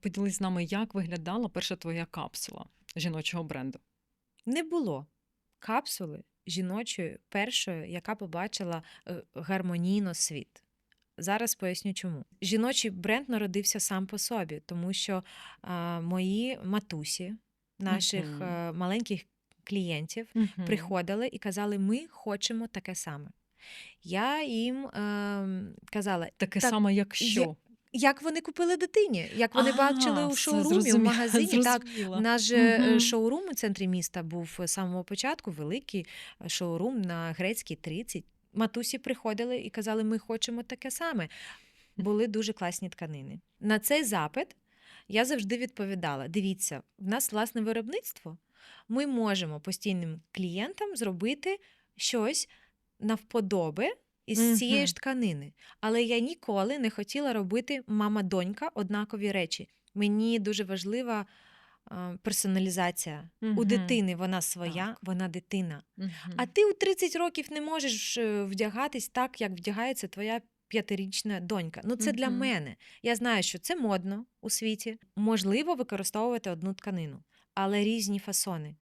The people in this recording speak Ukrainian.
Поділись з нами, як виглядала перша твоя капсула жіночого бренду. Не було капсули жіночої першої, яка побачила е, гармонійно світ. Зараз поясню чому. Жіночий бренд народився сам по собі, тому що а, мої матусі, наших Мгм. е, маленьких клієнтів, Мгм. приходили і казали: ми хочемо таке саме. Я їм ем, казала, Таке «Так, саме, як що. Як вони купили дитині, як вони бачили А, у шоурумі, зрозуміла, магазині. Так, зрозуміла. у нас же е, шоурум у центрі міста був з самого початку, великий е, шоурум на Грецькій 30. Матусі приходили і казали, ми хочемо таке саме. Були дуже класні тканини. На цей запит я завжди відповідала: дивіться, в нас власне виробництво. Ми можемо постійним клієнтам зробити щось навподоби із цієї ж тканини. Але я ніколи не хотіла робити мама-донька однакові речі. Мені дуже важлива е, персоналізація. У дитини вона своя, Так. вона дитина. Мгм. А ти у 30 років не можеш е, вдягатись так, як вдягається твоя п'ятирічна донька. Ну, це для мене. Я знаю, що це модно у світі. Можливо використовувати одну тканину, але різні фасони.